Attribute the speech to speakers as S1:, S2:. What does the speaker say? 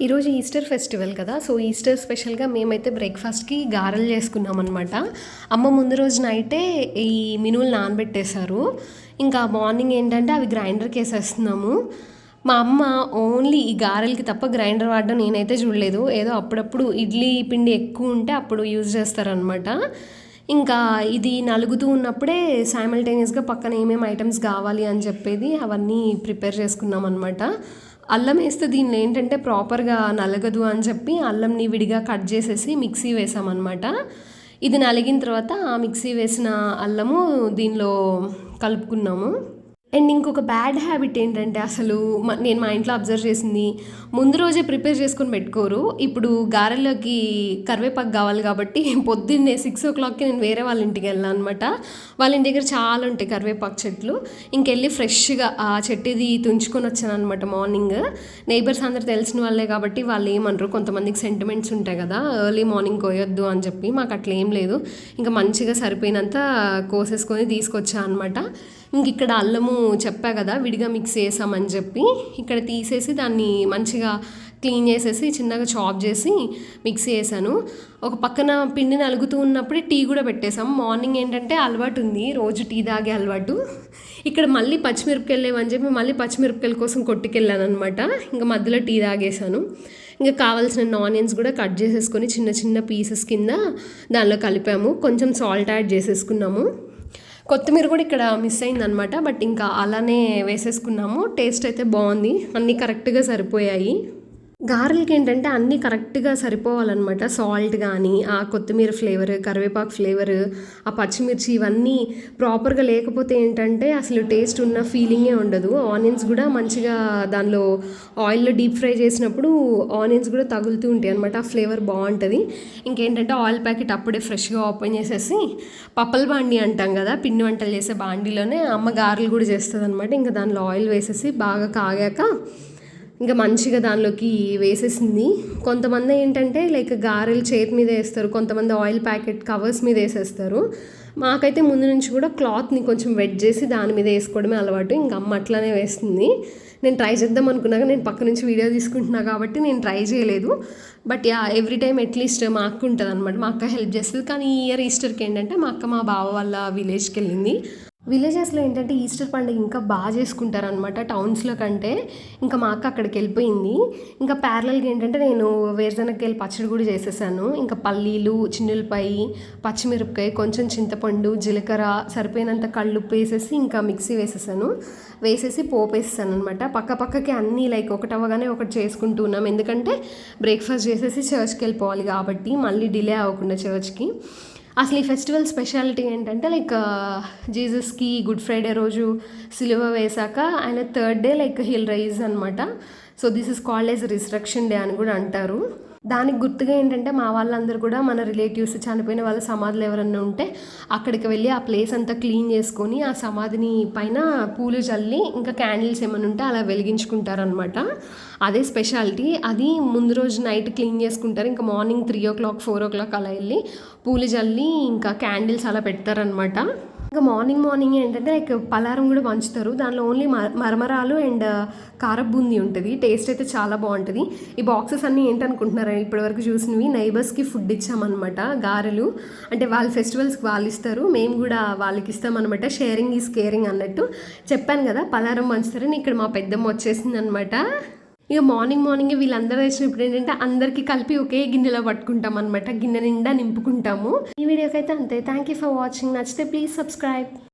S1: ఈరోజు Easter festival కదా so Easter స్పెషల్గా మేమైతే బ్రేక్ఫాస్ట్కి గారెలు చేసుకున్నాం అనమాట అమ్మ ముందు రోజు నైటే ఈ మినువులు నానబెట్టేశారు. ఇంకా మార్నింగ్ ఏంటంటే అవి గ్రైండర్కి వేసేస్తున్నాము. మా అమ్మ ఓన్లీ ఈ గారెలకి తప్ప గ్రైండర్ వాడడం నేనైతే చూడలేదు. ఏదో అప్పుడప్పుడు ఇడ్లీ పిండి ఎక్కువ ఉంటే అప్పుడు యూజ్ చేస్తారనమాట ఇంకా ఇది నలుగుతూ ఉన్నప్పుడే సైమల్టేనియస్గా పక్కన ఏమేమి ఐటమ్స్ కావాలి అని చెప్పేది అవన్నీ ప్రిపేర్ చేసుకున్నాం అనమాట అల్లం వేస్తే దీనిలో ఏంటంటే ప్రాపర్గా నలగదు అని చెప్పి అల్లంని విడిగా కట్ చేసేసి మిక్సీ వేసామన్నమాట. ఇది నలిగిన తర్వాత ఆ మిక్సీ వేసిన అల్లము దీనిలో కలుపుకున్నాము. అండ్ ఇంకొక బ్యాడ్ హ్యాబిట్ ఏంటంటే అసలు మ- నేను మా ఇంట్లో అబ్జర్వ్ చేసింది ముందు రోజే ప్రిపేర్ చేసుకొని పెట్టుకోరు. ఇప్పుడు గారెలోకి కరివేపాకు కావాలి కాబట్టి పొద్దున్నే సిక్స్ ఓ క్లాక్కి నేను వేరే వాళ్ళ ఇంటికి వెళ్ళాను అనమాట వాళ్ళ ఇంటి దగ్గర చాలా ఉంటాయి కరివేపాకు చెట్లు. ఇంకెళ్ళి ఫ్రెష్గా ఆ చెట్టుది తుంచుకొని వచ్చాను అనమాట మార్నింగ్. నైబర్స్ అందరు తెలిసిన వాళ్ళే కాబట్టి వాళ్ళు ఏమనరు. కొంతమందికి సెంటిమెంట్స్ ఉంటాయి కదా ఎర్లీ మార్నింగ్ కోయొద్దు అని చెప్పి. మాకు అట్లా ఏం లేదు. ఇంకా మంచిగా సరిపోయినంత కోసేసుకొని తీసుకొచ్చా అనమాట ఇంక ఇక్కడ అల్లము చెప్పా కదా విడిగా మిక్స్ చేసామని చెప్పి ఇక్కడ తీసేసి దాన్ని మంచిగా క్లీన్ చేసేసి చిన్నగా చాప్ చేసి మిక్సీ వేసాను ఒక పక్కన పిండి నలుగుతూ ఉన్నప్పుడే టీ కూడా పెట్టేసాం మార్నింగ్ ఏంటంటే అలవాటు ఉంది రోజు టీ తాగే అలవాటు. ఇక్కడ మళ్ళీ పచ్చిమిరపకాయలు లేవని చెప్పి మళ్ళీ పచ్చిమిరపకాయల కోసం కొట్టుకెళ్ళాను అనమాట ఇంకా మధ్యలో టీ తాగేసాను ఇంకా కావాల్సిన ఆనియన్స్ కూడా కట్ చేసేసుకొని చిన్న చిన్న పీసెస్ కింద దానిలో కలిపాము. కొంచెం సాల్ట్ యాడ్ చేసేసుకున్నాము. కొత్తిమీర కూడా ఇక్కడ మిస్ అయిందనమాట బట్ ఇంకా అలానే వేసేసుకున్నాము. టేస్ట్ అయితే బాగుంది. అన్నీ కరెక్ట్గా సరిపోయాయి. గారెలకి ఏంటంటే అన్నీ కరెక్ట్గా సరిపోవాలన్నమాట. సాల్ట్ కానీ ఆ కొత్తిమీర ఫ్లేవర్ కరివేపాకు ఫ్లేవర్ ఆ పచ్చిమిర్చి ఇవన్నీ ప్రాపర్గా లేకపోతే ఏంటంటే అసలు టేస్ట్ ఉన్న ఫీలింగే ఉండదు. ఆనియన్స్ కూడా మంచిగా దానిలో ఆయిల్లో డీప్ ఫ్రై చేసినప్పుడు ఆనియన్స్ కూడా తగులుతూ ఉంటాయి అనమాట ఆ ఫ్లేవర్ బాగుంటుంది. ఇంకేంటంటే ఆయిల్ ప్యాకెట్ అప్పుడే ఫ్రెష్గా ఓపెన్ చేసేసి పప్పల బాండి అంటాం కదా పిండి వంటలు చేసే బాండీలోనే అమ్మ గారెలు కూడా చేస్తుంది అనమాట ఇంకా దానిలో ఆయిల్ వేసేసి బాగా కాగాక ఇంకా మంచిగా దానిలోకి వేసేసింది. కొంతమంది ఏంటంటే లైక్ గారెలు చేతి మీద వేస్తారు కొంతమంది ఆయిల్ ప్యాకెట్ కవర్స్ మీద వేసేస్తారు. మాకైతే ముందు నుంచి కూడా క్లాత్ని కొంచెం వెట్ చేసి దాని మీద వేసుకోవడమే అలవాటు. ఇంకా అమ్మ అట్లానే వేస్తుంది. నేను ట్రై చేద్దాం అనుకున్నాక నేను పక్క నుంచి వీడియో తీసుకుంటున్నా కాబట్టి నేను ట్రై చేయలేదు. But yeah every time at least మా అక్క ఉంటుంది అనమాట మా అక్క హెల్ప్ చేస్తుంది. కానీ ఈ ఇయర్ ఈస్టర్కి ఏంటంటే మా అక్క మా బావ వాళ్ళ విలేజ్కి వెళ్ళింది. విలేజెస్లో ఏంటంటే ఈస్టర్ పండుగ ఇంకా బాగా చేసుకుంటారు అనమాట టౌన్స్లో కంటే. ఇంకా మా అక్క అక్కడికి వెళ్ళిపోయింది. ఇంకా ప్యారలల్గా ఏంటంటే నేను వేరుశనగకాయలు పచ్చడి కూడా చేసేసాను. ఇంకా పల్లీలు చిన్నులపాయి పచ్చిమిరపకాయ కొంచెం చింతపండు జీలకర్ర సరిపోయినంత కళ్ళు వేసేసి ఇంకా మిక్సీ వేసేసాను. వేసేసి పోపు వేసేసాను అనమాట పక్క పక్కకి అన్నీ లైక్ ఒకటి అవ్వగానే ఒకటి చేసుకుంటూ ఉన్నాం. ఎందుకంటే బ్రేక్ఫాస్ట్ చేసేసి చర్చ్కి వెళ్ళిపోవాలి కాబట్టి మళ్ళీ డిలే అవ్వకుండా చర్చ్కి. అసలు ఈ ఫెస్టివల్ స్పెషాలిటీ ఏంటంటే లైక్ జీసస్కి గుడ్ ఫ్రైడే రోజు సిలువ వేశాక ఆయన third day like he'll rise అనమాట so this is called resurrection day అని కూడా అంటారు. దానికి గుర్తుగా ఏంటంటే మా వాళ్ళందరూ కూడా మన రిలేటివ్స్ చనిపోయిన వాళ్ళ సమాధులు ఎవరన్నా ఉంటే అక్కడికి వెళ్ళి ఆ ప్లేస్ అంతా క్లీన్ చేసుకొని ఆ సమాధిని పైన పూలు చల్లి ఇంకా క్యాండిల్స్ ఏమైనా ఉంటే అలా వెలిగించుకుంటారనమాట అదే స్పెషాలిటీ అది ముందు రోజు నైట్ క్లీన్ చేసుకుంటారు. ఇంకా morning three o'clock four o'clock అలా వెళ్ళి పూలు చల్లి ఇంకా క్యాండిల్స్ అలా పెడతారనమాట ఇంకా మార్నింగ్ మార్నింగ్ ఏంటంటే లైక్ పలారం కూడా పంచుతారు. దానిలో ఓన్లీ మరమరాలు అండ్ కారపు బూందీ ఉంటుంది. టేస్ట్ అయితే చాలా బాగుంటుంది. ఈ బాక్సెస్ అన్నీ ఏంటనుకుంటున్నారా? ఇప్పటివరకు చూసినవి. నైబర్స్కి ఫుడ్ ఇచ్చామన్నమాట గారెలు. అంటే వాళ్ళ ఫెస్టివల్స్కి వాళ్ళు ఇస్తారు. మేము కూడా వాళ్ళకి ఇస్తామన్నమాట. షేరింగ్ ఈజ్ కేరింగ్ అన్నట్టు చెప్పాను కదా పలారం పంచుతారని ఇక్కడ మా పెద్దమ్మ వచ్చేసింది అనమాట ఇక మార్నింగ్ మార్నింగ్ వీళ్ళందరూ వేసినప్పుడు ఏంటంటే అందరికీ కలిపి ఒకే గిన్నెలో పట్టుకుంటాం అనమాట గిన్నె నిండా నింపుకుంటాము. ఈ వీడియోకి అయితే అంతే. థ్యాంక్ యూ ఫర్ వాచింగ్ నచ్చితే ప్లీజ్ సబ్స్క్రైబ్